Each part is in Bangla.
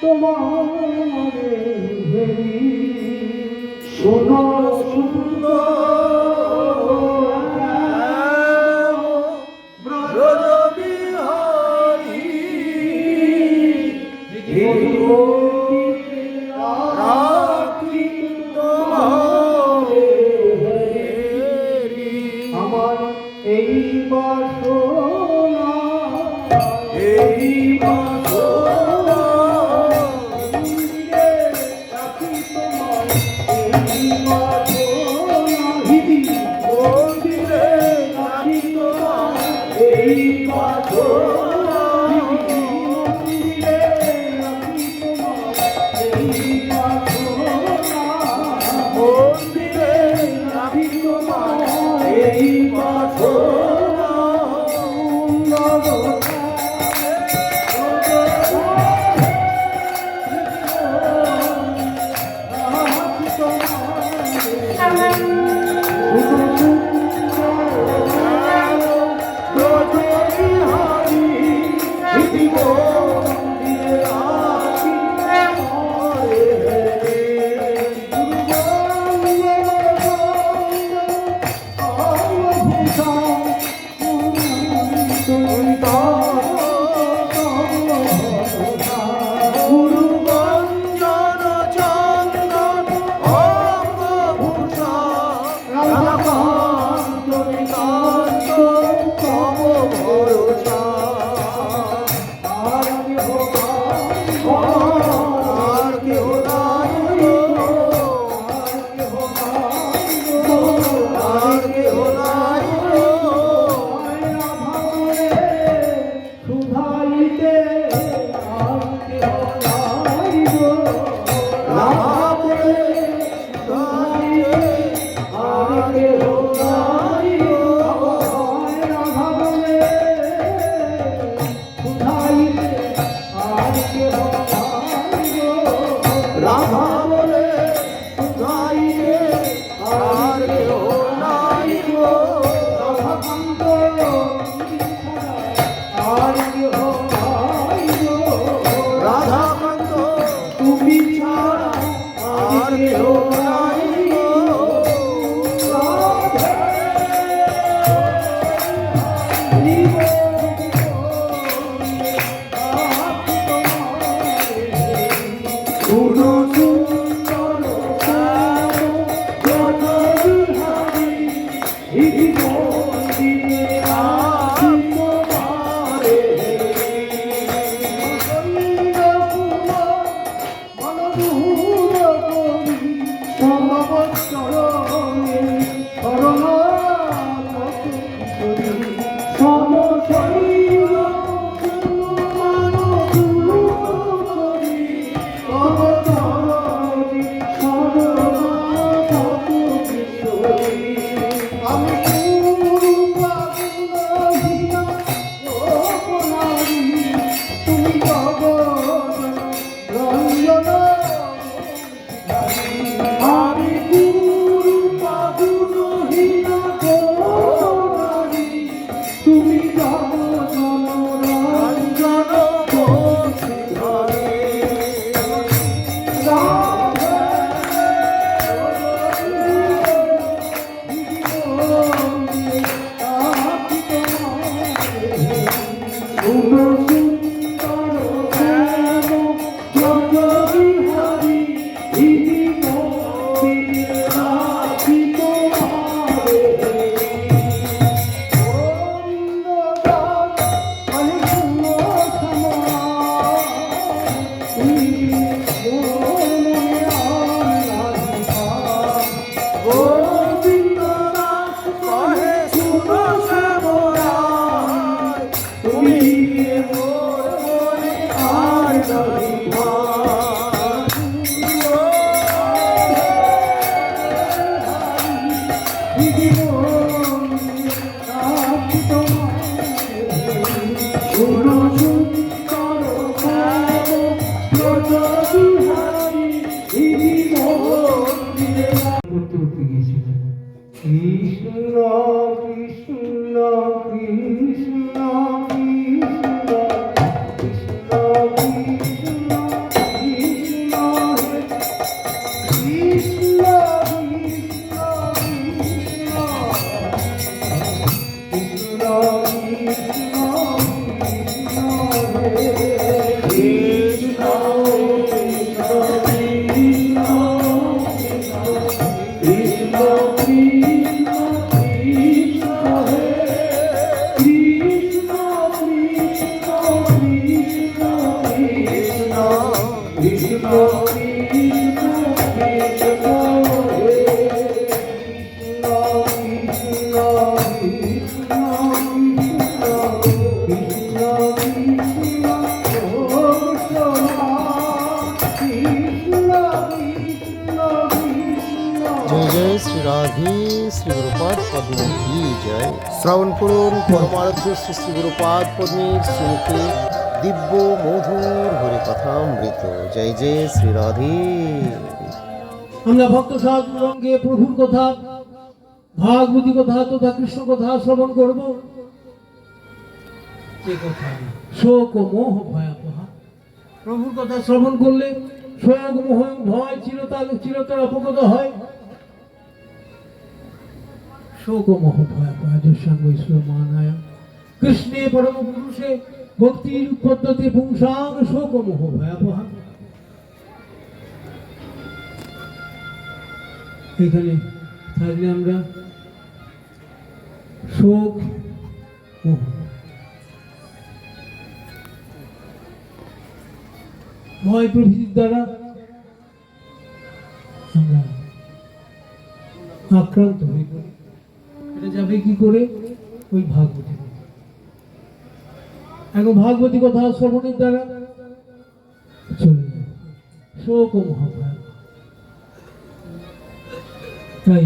তোমার। Senhor. one. 오. 一滴墨 রাধে শ্রী গুরুপাদ পদ্মী জয়। শ্রবণ করুন পরমারাধ্য শ্রী শ্রী গুরুপাদ পদ্মীর শ্রীমুখে দিব্য মধুর হরি কথামৃত জয় জয় শ্রী রাধে। আমরা ভক্ত সঙ্গে প্রভুর কথা ভাগবতী কথা তথা কৃষ্ণ কথা শ্রবণ করব। শোক ও মোহ ভয়াবহ। প্রভুর কথা শ্রবণ করলে শোক মোহ ভয় চিরতার চিরতর অপগত হয়। শোক ও মোহ ভয়াবহ দুঃসঙ্গ কৃষ্ণে পরম পুরুষে ভক্তির উৎপত্ততে পুংসাং শোক ও মোহ এখানে থাকলে আমরা শোক ভয় প্রভৃতির দ্বারা আমরা আক্রান্ত হয়ে পড়ি। এটা যাবে কি করে? ওই ভাগবতী এখন ভাগবতী কথা শ্রবণের দ্বারা চলে যাবে শোক ও মহাভারত তাই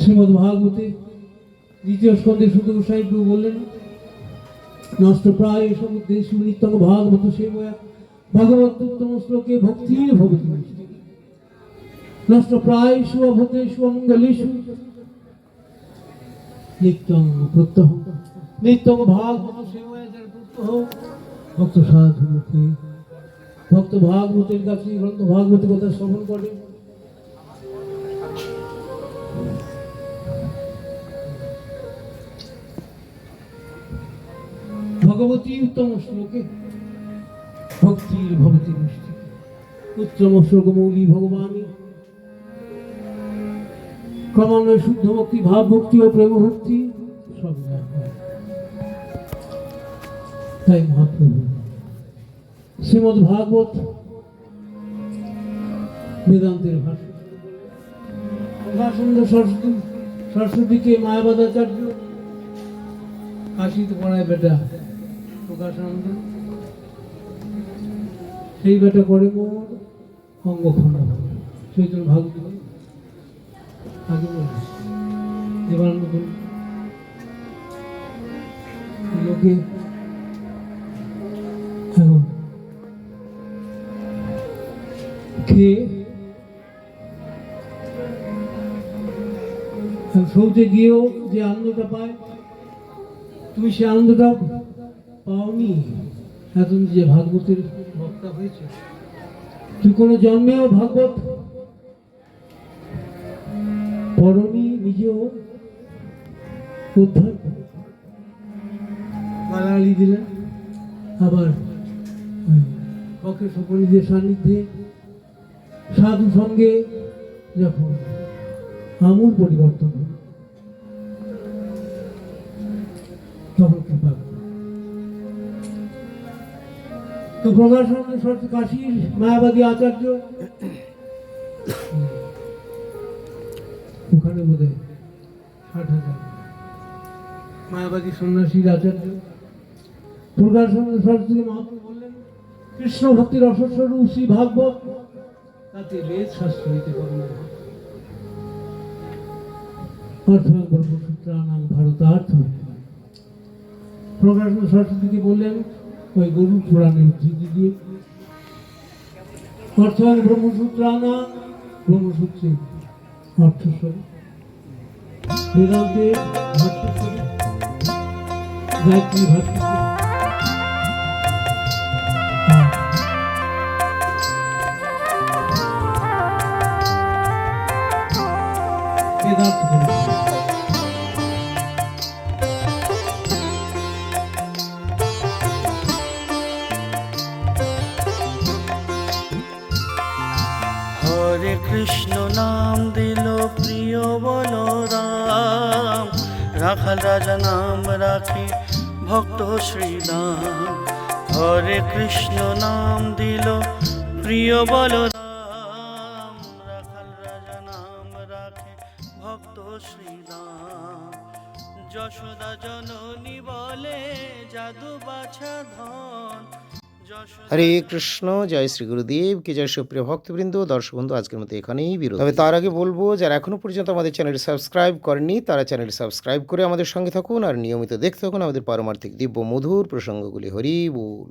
শ্রীমদ ভাগবতে দ্বিতীয় স্কন্ধে শুধু সাহিত্য বললেন, নষ্ট প্রায় সমুদ্রে ভাগবত সেবয়া। ভগবত উত্তম শ্লোকে ভক্তির ভগতি নষ্ট প্রায় শুভতে শুভমঙ্গলেশু নিত্যম প্রত্যহ নিত্যম ভাগবত সেবয়া যার প্রত্যহ ভক্ত সাধু মুখে ভক্ত ভাগবতের কাছে গ্রন্থ ভাগবতের কথা শ্রবণ করে ভগবতী উত্তম শ্লোকে ভক্তির ভগতি মুষ্টি উত্তম শ্লোক মৌলি ভগবানী ক্রমান্বয়ে শুদ্ধ ভক্তি ভাব ভক্তি ও প্রেম ভক্তি সব তাই মহাপ্রভু। শ্রীমদ ভাগবত বেদান্তের ভাষা ভাষানন্দ সরস্বতী, সরস্বতীকে মায়াবাদাচার্য কাশিত পড়ায় বেটা প্রকাশানন্দ। সেই বেটা করে মোর অঙ্গ খণ্ড চৈতন্য ভাগবত। আগে শৌচে গিয়েও যে আনন্দটা পায়। তুমি সে আনন্দটা পাওনি। এখন যে ভাগবতের বক্তা হয়েছে। তুই কোনো জন্মেও ভাগবত পড়নি নিজেও উদ্ধার গালাগালি দিলেন। আবার কক্ষে সকলীদের সান্নিধ্যে সাধু সঙ্গে যখন আমূল পরিবর্তন তখন কৃপা তো সরস্বতী কাশীর মায়াবাদী আচার্য ওখানে বোধ হয় ষাট হাজার। মায়াবাদী সন্ন্যাসীর আচার্য প্রকাশানন্দ সরস্বতী মহাপ্রভু বললেন, কৃষ্ণ ভক্তির অসস্বরূপ শ্রী ভাগবত, তাতে বেদ শাস্ত্র হইতে ব্রহ্মসূত্রানাম ভারতার্থ প্রকাশন সরস্বতীকে বললেন, ওই গরু পুরাণের উদ্ধৃতি দিয়ে। অর্থ ব্রহ্মসূত্রে অর্থ স্বরূপ বেদান্তে গায়ত্রী ভাষ্য হরে কৃষ্ণ নাম দিল প্রিয় বলরাম। রাখাল রাজা নাম রাখে ভক্ত শ্রীরাম। হরে কৃষ্ণ নাম দিল প্রিয় বলরাম। রাখাল রাজা নাম রাখে ভক্ত শ্রীরাম। যশোদা জননী বলে, জাদু বাছা ধন হরে কৃষ্ণ, জয় শ্রী গুরুদেব, কে জয় সুপ্রিয় ভক্তবৃন্দ, দর্শক বন্ধু, আজকের মতো এখানেই বিরোধ তবে তার আগে বলব, যারা এখনও পর্যন্ত আমাদের চ্যানেল সাবস্ক্রাইব করেনি তারা চ্যানেল সাবস্ক্রাইব করে আমাদের সঙ্গে থাকুন, আর নিয়মিত দেখতে থাকুন আমাদের পারমার্থিক দিব্য মধুর প্রসঙ্গগুলি। হরি বল।